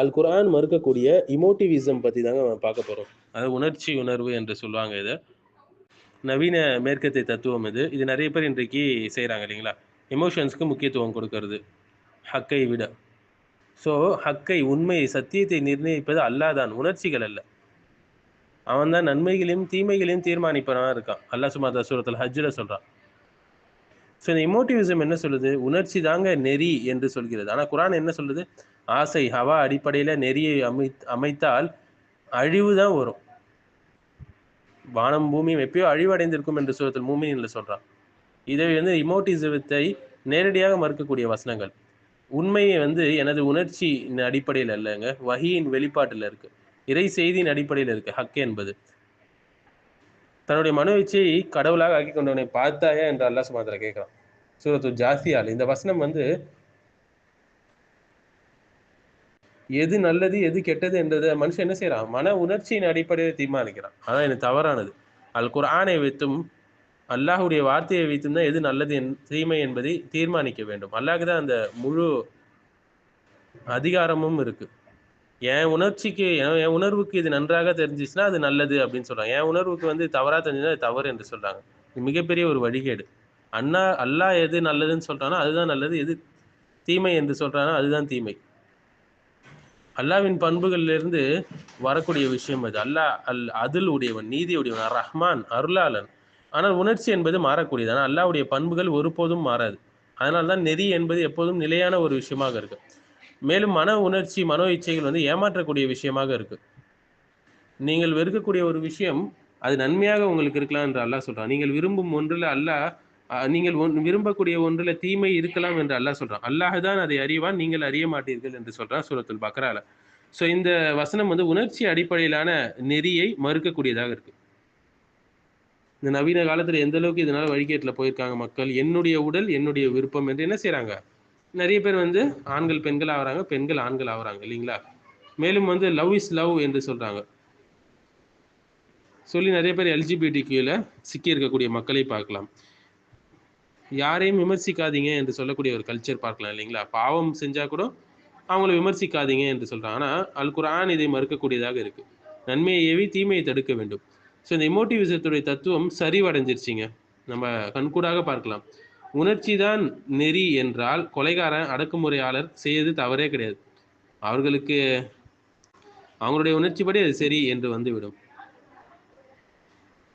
அல் குரான் மறுக்கக்கூடிய இமோட்டிவிசம் பற்றி தாங்க நம்ம பார்க்க போகிறோம் அதாவது உணர்ச்சி உணர்வு என்று சொல்லுவாங்க இதை. நவீன மேற்கத்திய தத்துவம் இது. இது நிறைய பேர் இன்றைக்கு செய்கிறாங்க இல்லைங்களா? எமோஷன்ஸ்க்கு முக்கியத்துவம் கொடுக்கறது. ஹக்கை விட. ஸோ ஹக்கை உண்மையை சத்தியத்தை நிர்ணயிப்பது அல்லாதான். உணர்ச்சிகள் அல்ல. அவன் தான் நன்மைகளையும் தீமைகளையும் தீர்மானிப்பவனாக இருக்கான். அல்லாஹ் சுமாதா தசூரத்தில் ஹஜ்ஜில் சொல்கிறான் ஸோ இந்த இமோட்டிவிசம் என்ன சொல்லுது? உணர்ச்சி தாங்க நெறி என்று சொல்கிறது. ஆனால் குரான் என்ன சொல்லுது? ஆசை ஹவா அடிப்படையில் நெறியை அமை அமைத்தால் அழிவு தான் வரும். வானம் பூமியும் எப்பயோ அழிவடைந்திருக்கும் என்று சூரத்தில் மூமினில் சொல்கிறான் இதை வந்து இமோட்டிசத்தை நேரடியாக மறுக்கக்கூடிய வசனங்கள். உண்மையை வந்து எனது உணர்ச்சி அடிப்படையில் அல்லங்க வகியின் வெளிப்பாட்டில் இருக்கு. இறை செய்தியின் அடிப்படையில் இருக்கு ஹக் என்பது. தன்னுடைய மனோ இச்சையை கடவுளாக ஆக்கி கொண்டவனை பார்த்தாயா என்று அல்லா சுமாத்திர கேட்கிறான். சூரத்து ஜாசியால் இந்த வசனம் வந்து எது நல்லது எது கெட்டது என்றதை மனுஷன் என்ன செய்யறான்? மன உணர்ச்சியின் அடிப்படையில் தீர்மானிக்கிறான். அதான் எனக்கு தவறானது. அல் குரானை வைத்தும் அல்லாஹுடைய வார்த்தையை வைத்தும் தான் எது நல்லது என் தீமை என்பதை தீர்மானிக்க வேண்டும். அல்லாஹ்க்கு தான் அந்த முழு அதிகாரமும் இருக்கு. என் உணர்ச்சிக்கு என் உணர்வுக்கு இது நன்றாக தெரிஞ்சிச்சுன்னா அது நல்லது அப்படின்னு சொல்றாங்க. என் உணர்வுக்கு வந்து தவறாக தெரிஞ்சுன்னா அது தவறு என்று சொல்றாங்க. இது மிகப்பெரிய ஒரு வழிகேடு. அண்ணா அல்லாஹ் எது நல்லதுன்னு சொல்றானோ அதுதான் நல்லது. எது தீமை என்று சொல்றானோ அதுதான் தீமை. அல்லாவின் பண்புகளிலிருந்து வரக்கூடிய விஷயம் அது அல்லாஹ் அல் அதில் உடையவன் நீதி உடையவன் ரஹ்மான் அருளாளன். ஆனால் உணர்ச்சி என்பது மாறக்கூடியது. ஆனால் அல்லாவுடைய பண்புகள் ஒருபோதும் மாறாது. அதனால தான் நெறி என்பது எப்போதும் நிலையான ஒரு விஷயமாக இருக்கு. மேலும் மன உணர்ச்சி மனோ இச்சைகள் வந்து ஏமாற்றக்கூடிய விஷயமாக இருக்கு. நீங்கள் வெறுக்கக்கூடிய ஒரு விஷயம் அது நன்மையாக உங்களுக்கு இருக்கலாம் என்று அல்லாஹ் சொல்றான். நீங்கள் விரும்பும் ஒன்றில் அல்லாஹ் நீங்கள் ஒன் விரும்பக்கூடிய ஒன்றில் தீமை இருக்கலாம் என்று அல்லாஹ் சொல்றான். அல்லாஹ் தான் அதை அறிவான் நீங்கள் அறிய மாட்டீர்கள் என்று சொல்றான் சூரத்துல் பக்ரால. ஸோ இந்த வசனம் வந்து உணர்ச்சி அடிப்படையிலான நெறியை மறுக்கக்கூடியதாக இருக்கு. இந்த நவீன காலத்தில் எந்த அளவுக்கு இதனால வழிகேட்டில் போயிருக்காங்க மக்கள்? என்னுடைய உடல் என்னுடைய விருப்பம் என்று என்ன செய்கிறாங்க நிறைய பேர் வந்து ஆண்கள் பெண்கள் ஆகிறாங்க பெண்கள் ஆண்கள் ஆகிறாங்க இல்லைங்களா? மேலும் வந்து லவ் இஸ் லவ் என்று சொல்கிறாங்க சொல்லி நிறைய பேர் எல்ஜிபிடி கியூல சிக்கி இருக்கக்கூடிய மக்களை பார்க்கலாம். யாரையும் விமர்சிக்காதீங்க என்று சொல்லக்கூடிய ஒரு கல்ச்சர் பார்க்கலாம் இல்லைங்களா? பாவம் செஞ்சால் கூட அவங்கள விமர்சிக்காதீங்க என்று சொல்கிறாங்க ஆனால் அல் குரான் இதை மறுக்கக்கூடியதாக இருக்குது நன்மையை ஏவி தீமையை தடுக்க வேண்டும். ஸோ இந்த இமோட்டிவிசத்துடைய தத்துவம் சரிவடைஞ்சிருச்சிங்க. நம்ம கண்கூடாக பார்க்கலாம். உணர்ச்சி தான் நெறி என்றால் கொலைகாரன் அடக்குமுறையாளர் செய்யறது தவறே கிடையாது. அவர்களுக்கு அவங்களுடைய உணர்ச்சிப்படி அது சரி என்று வந்துவிடும்.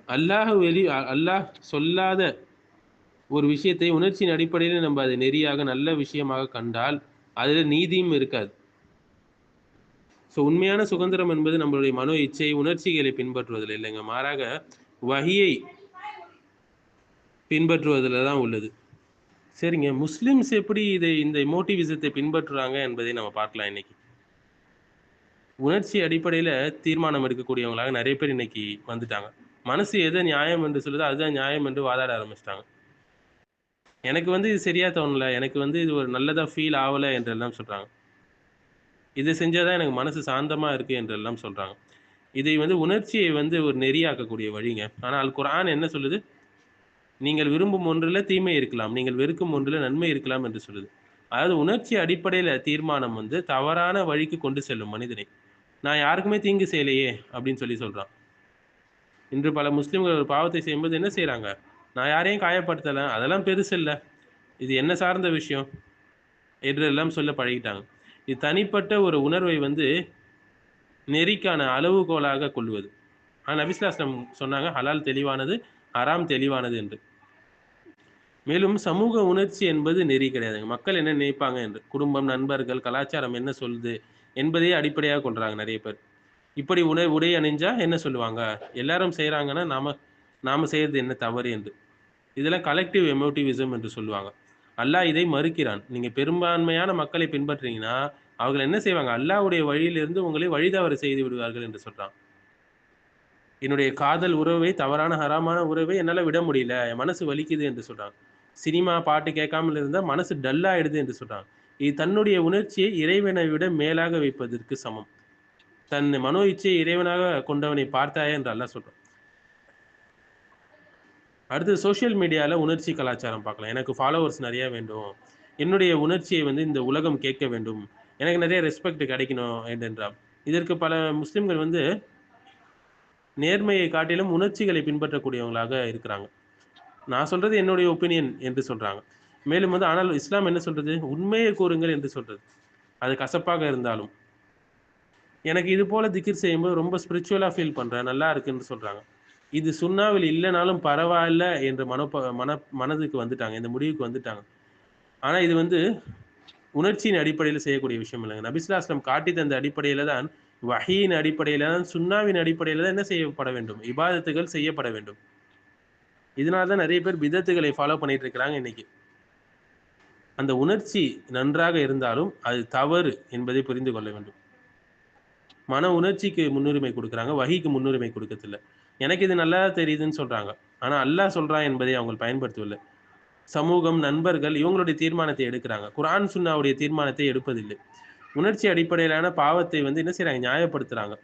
அல்லாஹ் வெளி அல்லாஹ் சொல்லாத ஒரு விஷயத்தை உணர்ச்சியின் அடிப்படையில் நம்ம அதை நெறியாக நல்ல விஷயமாக கண்டால் அதில் நீதியும் இருக்காது. ஸோ உண்மையான சுதந்திரம் என்பது நம்மளுடைய மனோ இச்சை உணர்ச்சிகளை பின்பற்றுவதில் இல்லைங்க. மாறாக வகியை பின்பற்றுவதில் தான் உள்ளது. சரிங்க. முஸ்லிம்ஸ் எப்படி இதை இந்த மோட்டிவிசத்தை பின்பற்றுறாங்க என்பதை நம்ம பார்க்கலாம் இன்னைக்கு. உணர்ச்சி அடிப்படையில் தீர்மானம் எடுக்கக்கூடியவங்களாக நிறைய பேர் இன்னைக்கு வந்துட்டாங்க. மனசு எதை நியாயம் என்று சொல்லுதோ அதுதான் நியாயம் என்று வாதாட ஆரம்பிச்சிட்டாங்க. எனக்கு வந்து இது சரியா தோணல. எனக்கு வந்து இது ஒரு நல்லதா ஃபீல் ஆகலை என்றெல்லாம் சொல்றாங்க. இதை செஞ்சாதான் எனக்கு மனசு சாந்தமா இருக்கு என்றெல்லாம் சொல்றாங்க. இதை வந்து உணர்ச்சியை வந்து ஒரு நெறியாக்கக்கூடிய வழிங்க. ஆனால் குரான் என்ன சொல்லுது? நீங்கள் விரும்பும் ஒன்றில் தீமை இருக்கலாம். நீங்கள் வெறுக்கும் ஒன்றில் நன்மை இருக்கலாம் என்று சொல்லுது. அதாவது உணர்ச்சி அடிப்படையில் தீர்மானம் வந்து தவறான வழிக்கு கொண்டு செல்லும் மனிதனை. நான் யாருக்குமே தீங்கு செய்யலையே அப்படின்னு சொல்லி சொல்கிறான் இன்று பல முஸ்லிம்கள் ஒரு பாவத்தை செய்யும்போது என்ன செய்கிறாங்க நான் யாரையும் காயப்படுத்தலை. அதெல்லாம் பெருசு இல்லை. இது என்ன சார்ந்த விஷயம்? என்றெல்லாம் சொல்ல பழகிட்டாங்க. இது தனிப்பட்ட ஒரு உணர்வை வந்து நெறிக்கான அளவுகோலாக கொள்வது. ஆனால் நபிஸ்லாஸ்லம் சொன்னாங்க ஹலால் தெளிவானது ஹராம் தெளிவானது என்று. மேலும் சமூக உணர்ச்சி என்பது நெறி கிடையாதுங்க. மக்கள் என்ன நினைப்பாங்க என்று. குடும்பம் நண்பர்கள் கலாச்சாரம் என்ன சொல்லுது என்பதையே அடிப்படையாக கொள்றாங்க நிறைய பேர். இப்படி உடை உடை அணிஞ்சா என்ன சொல்லுவாங்க? எல்லாரும் செய்கிறாங்கன்னா நாம நாம செய்யறது என்ன தவறு என்று. இதெல்லாம் கலெக்டிவ் எமோட்டிவிசம் என்று சொல்லுவாங்க. அல்லாஹ் இதை மறுக்கிறான். நீங்கள் பெரும்பான்மையான மக்களை பின்பற்றீங்கன்னா அவர்கள் என்ன செய்வாங்க? அல்லாஹ்வுடைய வழியிலிருந்து உங்களை வழிதவறு செய்து விடுவார்கள் என்று சொல்கிறான் என்னுடைய காதல் உறவை தவறான ஹராமான உறவை என்னால் விட முடியல. என் மனசு வலிக்குது என்று சொல்கிறாங்க சினிமா பாட்டு கேட்காமல் இருந்தால் மனசு டல்லாகிடுது என்று சொல்கிறாங்க இது தன்னுடைய உணர்ச்சியை இறைவனை விட மேலாக வைப்பதற்கு சமம். தன் மனோ இச்சையை இறைவனாக கொண்டவனை பார்த்தாயே என்று அல்லா சொல்கிறான் அடுத்து சோஷியல் மீடியாவில் உணர்ச்சி கலாச்சாரம் பார்க்கலாம். எனக்கு ஃபாலோவர்ஸ் நிறையா வேண்டும். என்னுடைய உணர்ச்சியை வந்து இந்த உலகம் கேட்க வேண்டும். எனக்கு நிறைய ரெஸ்பெக்ட் கிடைக்கணும் என்றால் இதற்கு பல முஸ்லிம்கள் வந்து நேர்மையை காட்டிலும் உணர்ச்சிகளை பின்பற்றக்கூடியவங்களாக இருக்கிறாங்க. நான் சொல்றது என்னுடைய ஒப்பீனியன் என்று சொல்றாங்க. மேலும் வந்து ஆனால் இஸ்லாம் என்ன சொல்றது? உண்மையை கூறுங்கள் என்று சொல்றது. அது கசப்பாக இருந்தாலும். எனக்கு இது போல திக்கிர் செய்யும்போது ரொம்ப ஸ்பிரிச்சுவலாக ஃபீல் பண்ணுறேன் நல்லா இருக்குன்னு சொல்கிறாங்க இது சுண்ணாவில் இல்லைனாலும் பரவாயில்ல என்ற மனப்ப மன மனதுக்கு வந்துட்டாங்க. இந்த முடிவுக்கு வந்துட்டாங்க. ஆனால் இது வந்து உணர்ச்சியின் அடிப்படையில் செய்யக்கூடிய விஷயம் இல்லைங்க. நபிஸ்லாஸ்லம் காட்டி தந்த அடிப்படையில் தான் வகையின் அடிப்படையில் தான் சுண்ணாவின் அடிப்படையில் தான் என்ன செய்யப்பட வேண்டும்? இபாதத்துகள் செய்யப்பட வேண்டும். இதனால தான் நிறைய பேர் விதத்துகளை ஃபாலோ பண்ணிட்டு இருக்கிறாங்க இன்னைக்கு. அந்த உணர்ச்சி நன்றாக இருந்தாலும் அது தவறு என்பதை புரிந்து கொள்ள வேண்டும். மன உணர்ச்சிக்கு முன்னுரிமை கொடுக்குறாங்க வகிக்கு முன்னுரிமை கொடுக்கறதில்ல. எனக்கு இது நல்லா தெரியுதுன்னு சொல்றாங்க. ஆனா அல்லாஹ் சொல்றான் என்பதை அவங்க பயன்படுத்தவில்லை. சமூகம் நண்பர்கள் இவங்களுடைய தீர்மானத்தை எடுக்கிறாங்க. குரான் சுன்னாவுடைய தீர்மானத்தை எடுப்பதில்லை. உணர்ச்சி அடிப்படையிலான பாவத்தை வந்து என்ன செய்யறாங்க நியாயப்படுத்துறாங்க.